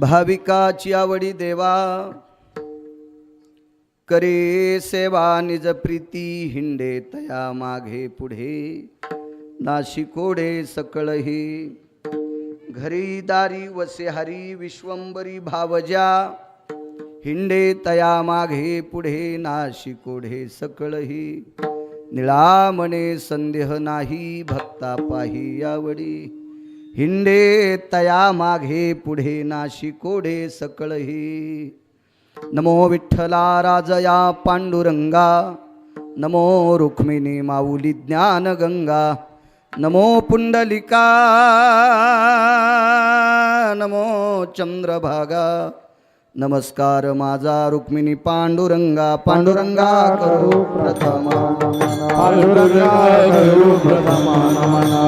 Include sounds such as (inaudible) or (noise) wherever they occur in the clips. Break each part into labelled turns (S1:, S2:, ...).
S1: भाविकाची आवडी देवा करे सेवा निज प्रीती हिंडे तया मागे पुढे. नाशिकोडे सकळही घरी दारी वसे हरी विश्वंबरी भावजा. हिंडे तया मागे पुढे नाशिकोढे सकळही. निळामणे संदेह नाही भक्ता पाही आवडी. हिंडे तया मागे पुढे नाशिकोडे सकळही. नमो विठ्ठला राजया पांडुरंगा. नमो रुक्मिणी माऊली ज्ञान गंगा नमो पुंडलिका. नमो चंद्रभागा. नमस्कार माझा रुक्मिणी पांडुरंगा पांडुरंगा करू प्रथमा.
S2: पांडुरंगा करू प्रथम.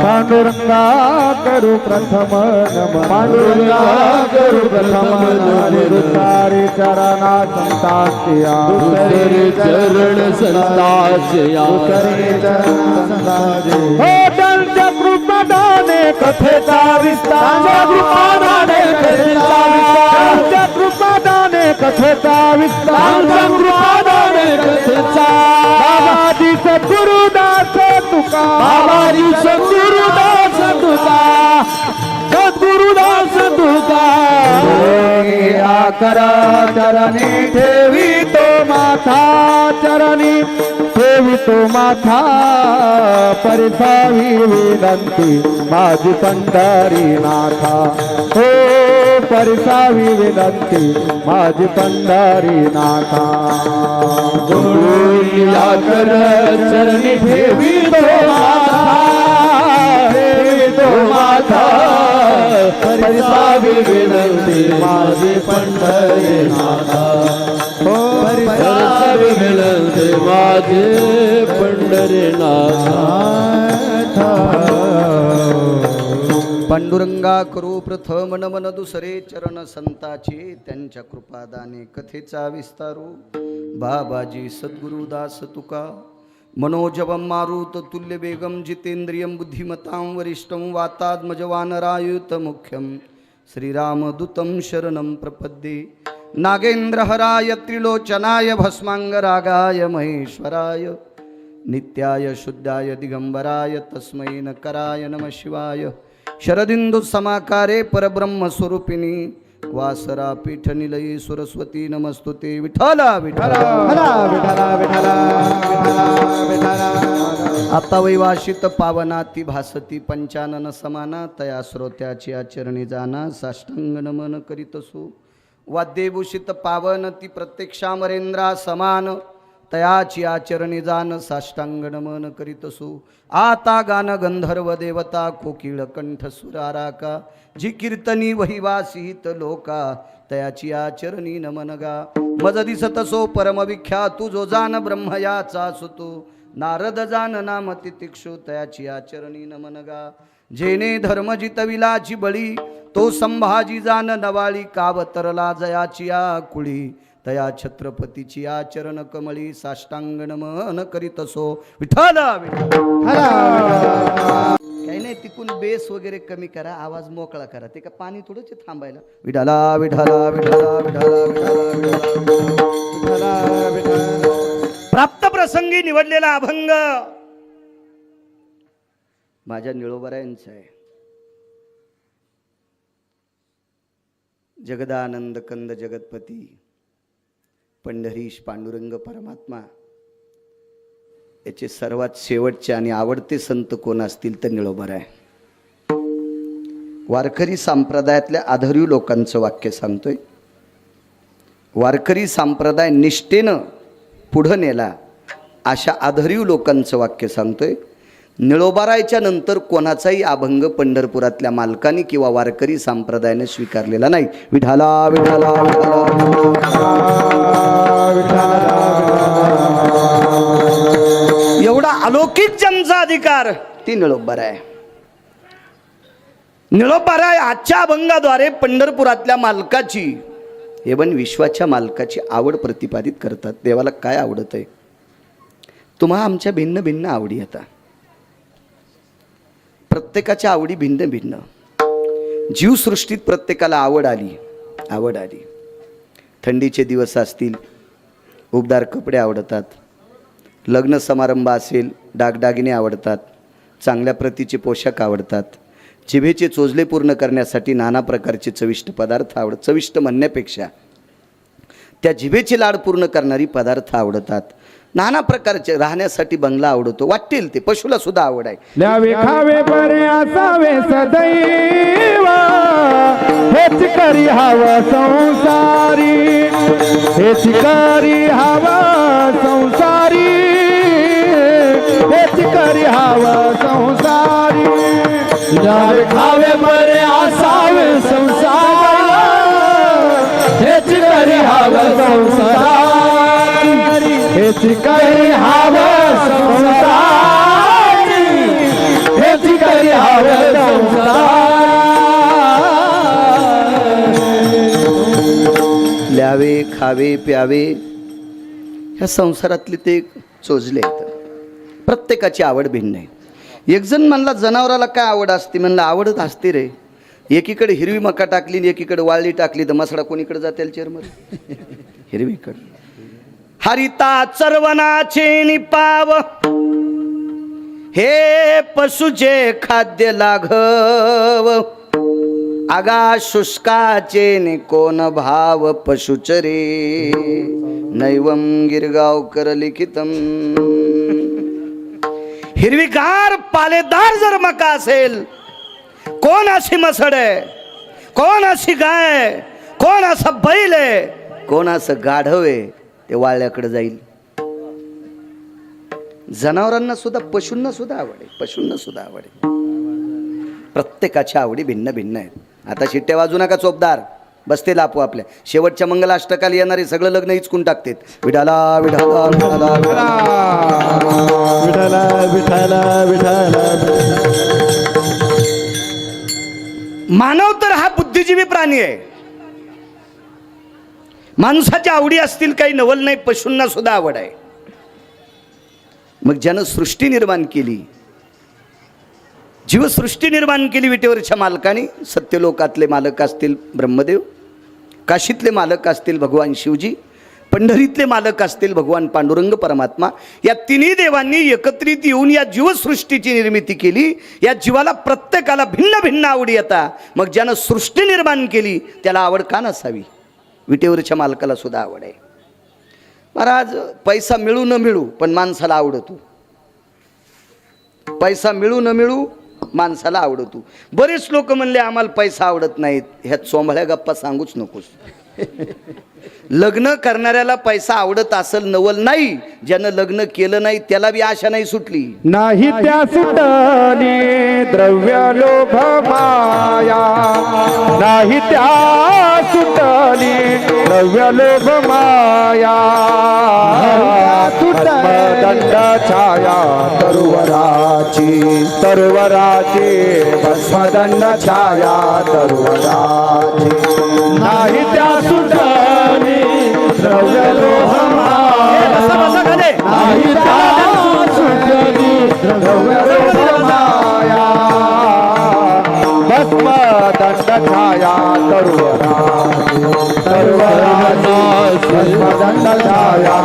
S2: पांडुरंगा करू प्रथम. नम पांडुरंगा करू प्रथम. दुसारी चरणा संतासिया. दुसरे चरण संतासिया. दुसरे चरण हो कृपादाने कथेचा विस्तार. कृपादाने कथेचा विस्तार. त्यांच्या कृपादाने कथेचा विस्तार. कृपादाने कथेचा. बाबाजी सद्गुरुदास तुका. बाबाजी सद्गुरुदास तुका. सद्गुरुदास तुका. करा चरणी ठेवी तो माथा चरणी. ठेवी माथा परिसावी विनंती माझी पंढरी नाथा. हो परिसावी विनंती माझी पंढरी नाथा. गुरुया कर चरणी ठेवी तो माथा ठेवी माथा परिसावी विनंती माझी पंढरी नाथा. माझे पंढरी
S1: पांडुरंगा करू प्रथम नमन दुसरे चरण संताचे त्यांच्या कृपादाने कथेचा विस्तारू हो. बाबाजी सद्गुरुदास तुका। मनोजवम मारुत तुल्य बेगम जितेंद्रियं बुद्धिमतां वरिष्ठं वातात्मजवानरायुत मुख्यं श्रीरामदूतं शरणं प्रपद्ये। नागेंद्रहराय त्रिलोचनाय भस्मांगरागाय महेश्वराय नित्याय शुद्धाय दिगंबराय तस्मै नकराय नमः शिवाय। शरदिंदु समाकारे परब्रह्मस्वरूपिणी वासरा पीठ निलयी सरस्वती नमस्तुते। विठाला विठाला
S2: विठला विठला विठला विठला विठला
S1: आता वैवाशित पावनाती भासती पंचानन समाना तया श्रोत्याची आचरणी जाना साष्टांग नमन करीतसु वाद्यभूषित पावन ती प्रत्यक्षामरेंद्रा समान. तयाची आचरणी जान साष्टांग नमन करीतसु आता गान गंधर्व देवता कोकिळ कंठ सुराराका जी कीर्तनी वहिवासित लोका तयाची आचरणी नमन गा. मज दिसतसो परमविख्या तू जो जान ब्रह्मयाचा सुतू. नारद जान नाम तितिक्षु तयाची आचरणी नमन गा. जेने धर्म जितविलाची बळी तो संभाजी जान नवाळी कावतरला जयाची या कुळी तया छत्रपतीची आचरण कमळी साष्टांग नमन करीतसो विठाला काही नाही तिकून बेस वगैरे कमी करा आवाज मोकळा करा. ते का पाणी थोडंच थांबायला? विठाला विठाला विठाला विठाला विठाला विठाला प्राप्त प्रसंगी निवडलेला अभंग. माझ्या निळोबरायांचा आहे. जगदानंद कंद जगतपती पंढरीश पांडुरंग परमात्मा याचे सर्वात शेवटचे आणि आवडते संत कोण असतील तर निळोबर आहे. वारकरी संप्रदायातल्या आधारीव लोकांचं वाक्य सांगतोय. वारकरी संप्रदाय निष्ठेनं पुढं नेला अशा आधारीव लोकांचं वाक्य सांगतोय. निळोबारायच्या नंतर कोणाचाही अभंग पंढरपुरातल्या मालकाने किंवा वारकरी संप्रदायाने स्वीकारलेला नाही. विठाला विठाला एवढा अलौकिक ज्यांचा अधिकार ती निळोबाराय. निळोबाराय आजच्या अभंगाद्वारे पंढरपुरातल्या मालकाची एवन विश्वाच्या मालकाची आवड प्रतिपादित करतात. देवाला काय आवडत आहे तुम्हा आमच्या भिन्न भिन्न आवडी आता. प्रत्येकाच्या आवडी भिन्न भिन्न. जीवसृष्टीत प्रत्येकाला आवड आली आवड आली. थंडीचे दिवस असतील उबदार कपडे आवडतात. लग्न समारंभ असेल डागडागिने आवडतात. चांगल्या प्रतीचे पोशाख आवडतात. जिभेचे चोजले पूर्ण करण्यासाठी नाना प्रकारचे चविष्ट पदार्थ आवड चविष्ट म्हणण्यापेक्षा त्या जिभेचे लाड पूर्ण करणारी पदार्थ आवडतात. नाना प्रकारचे राहण्यासाठी बंगला आवडतो. वाटतील ते पशुला सुद्धा आवड आहे.
S2: द्यावे खावे बरे असावे सदैव. हेच करी हव संसारी. हेच करी हवा संसारी. हेच करी हवा संसारी. ल्यावे खावे बरे असावे संसार. हेच करी हवा संसारी. संसारी.
S1: ल्यावे खावे प्यावे ह्या संसारातले ते चोजले आहेत. प्रत्येकाची आवड भिन्न आहे. एकजण म्हणला जनावराला काय आवड असते? म्हणलं आवडत असते रे. एकीकडे हिरवी मका टाकली आणि एकीकडे वाळली टाकली तर मसडा कोणीकडे जाते चेअरमध्ये? (laughs) हिरवीकडे. हरिता चर्वनाचे निपाव. हे पशुचे खाद्य लाघव. आगा शुष्काचे नि कोण भाव पशुचरे नैवम गिरगावकर लिखितम. हिरवीगार पालेदार जर मका असेल कोण अशी मसड आहे? कोण अशी गाय कोण असं बैल आहे? कोण असं गाढव आहे? ते वाळल्याकडे जाईल. जनावरांना सुद्धा पशूंना सुद्धा आवड आहे पशूंना सुद्धा आवड आहे प्रत्येकाच्या आवडी भिन्न भिन्न आहेत. आता शिट्ट्या वाजू नका चोपदार. बसते लापू आपल्या. शेवटच्या मंगलाष्टकाला येणारे सगळं लग्न हिचकून टाकतात. विडाला विडाला
S2: विठला विठला विठला
S1: मानव तर हा बुद्धिजीवी प्राणी आहे. माणसाच्या आवडी असतील काही नवल नाही पशूंना सुद्धा आवड आहे. मग ज्यानं सृष्टी निर्माण केली जीवसृष्टी निर्माण केली विटेवरच्या मालकाने सत्यलोकातले मालक असतील ब्रह्मदेव काशीतले मालक असतील भगवान शिवजी पंढरीतले मालक असतील भगवान पांडुरंग परमात्मा या तिन्ही देवांनी एकत्रित येऊन या जीवसृष्टीची निर्मिती केली या जीवाला प्रत्येकाला भिन्न भिन्न आवडी येतात मग ज्यानं सृष्टी निर्माण केली त्याला आवड का नसावी? विटेवरच्या मालकाला सुद्धा आवड आहे. महाराज पैसा मिळू न मिळू पण माणसाला आवडतो. पैसा मिळू न मिळू माणसाला आवडतो. बरेच लोक म्हणले आम्हाला पैसा आवडत नाहीत. ह्या चोंबळ्या गप्पा सांगूच नकोस. (laughs) लग्न करणाऱ्याला पैसा आवडत असेल नवल नाही. ज्यानं लग्न केलं नाही त्याला बी आशा नाही सुटली.
S2: नाही त्या सुटली द्रव्य लोभ माया. नाही त्या सुटली द्रव्य लोभ माया. दंड छाया तरुवराची तरुवराची भस्मदंड छाया तरुवराची। नाही त्या सुटली द्रव्य
S1: खाली.
S2: नाही त्या सुटली द्रव्य लोभ माया भस्म दंड छाया तरुवराची तरुवराची भस्म दंड छाया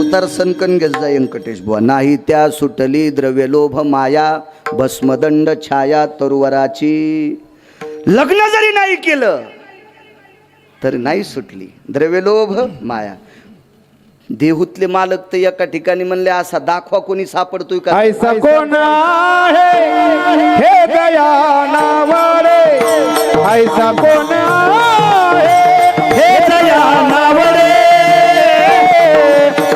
S1: उतार सनकन गेजा व्यंकटेश बुवा. नाही त्या सुटली द्रव्यलोभ माया भस्मदंड छाया तरुवराची. लग्न जरी नाही केलं तर नाही सुटली. द्रव्यलोभ माया. देहूतले मालक तर एका ठिकाणी म्हणले असा दाखवा कोणी सापडतोय का?
S2: ऐसा कोण आहे? हे दया नावारे ऐसा कोण आहे? नावडे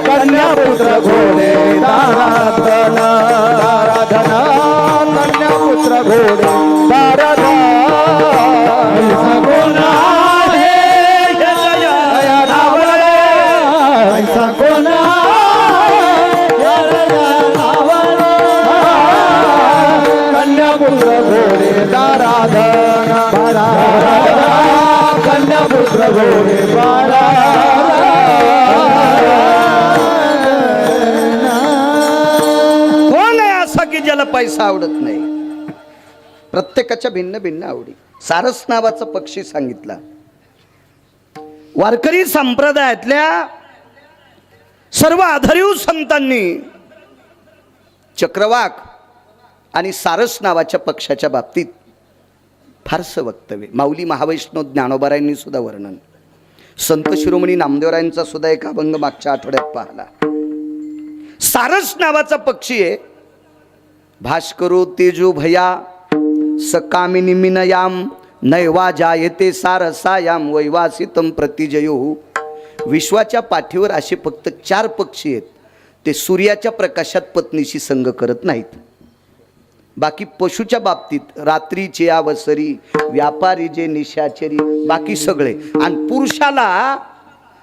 S2: कन्या पुत्र घोडे दाराधना दाराधना कन्या पुत्र घोडे.
S1: माणसं आवडत नाही. प्रत्येकाच्या भिन्न भिन्न आवडी. सारस नावाचा पक्षी सांगितला. वारकरी संप्रदायातल्या सर्व आधारीव संतांनी चक्रवाक आणि सारस नावाच्या पक्षाच्या बाबतीत फारसं वक्तव्य. माऊली महावैष्णव ज्ञानोबारायांनी सुद्धा वर्णन. संत शिरोमणी नामदेवरायांचा सुद्धा एक अभंग मागच्या आठवड्यात पाहला. सारस नावाचा पक्षी आहे भास्करो तेजो भया सकामिनी मिनयाम नैवा जायते सारसायाम वैवासितम प्रतिजयो। विश्वाच्या पाठीवर असे फक्त चार पक्षी आहेत ते सूर्याच्या प्रकाशात पत्नीशी संग करत नाहीत. बाकी पशुच्या बाबतीत रात्रीचे अवसरी व्यापारी जे निशाचरी बाकी सगळे. आणि पुरुषाला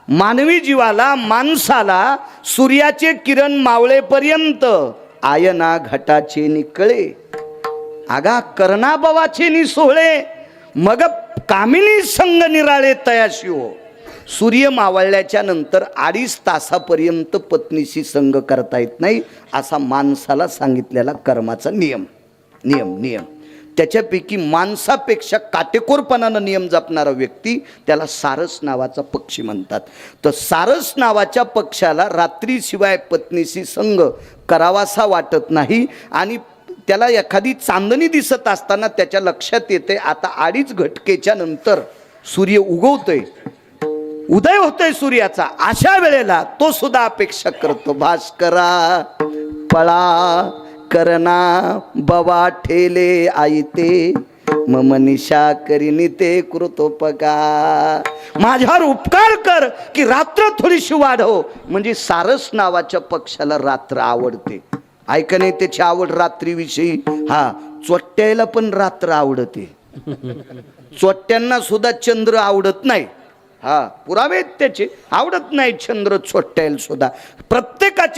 S1: मानवी जीवाला माणसाला सूर्याचे किरण मावळेपर्यंत आयना घटाचे निकळे. आगा कर्णाबवाचे निसोहळे मग कामिनी संघ निराळे तयाशी हो. सूर्य मावळल्याच्या नंतर अडीच तासापर्यंत पत्नीशी संग करता येत नाही असा माणसाला सांगितलेला कर्माचा नियम. नियम नियम. त्याच्यापैकी माणसापेक्षा काटेकोरपणानं नियम जपणारा व्यक्ती त्याला सारस नावाचा पक्षी म्हणतात. तर सारस नावाच्या पक्षाला रात्रीशिवाय पत्नीशी संग करावासा वाटत नाही आणि त्याला एखादी चांदणी दिसत असताना त्याच्या लक्षात येते आता अडीच घटकेच्या नंतर सूर्य उगवतोय. उदय होतोय सूर्याचा. अशा वेळेला तो सुद्धा अपेक्षा करतो भास्करा पळा. करना बवा ठेले आईते मम निशा करीनी ते कृतोपकार. माझ्यावर उपकार कर की रात्र थोडीशी वाढव हो. म्हणजे सारस नावाच्या पक्षाला रात्र आवडते. ऐक नाही त्याची आवड रात्रीविषयी. हा चोट्ट्याला पण रात्र आवडते. चोट्ट्यांना सुद्धा चंद्र आवडत नाही. हा पुरावेत त्याचे. आवडत नाही चंद्र चोट्ट्याला सुद्धा. प्रत्येकाचे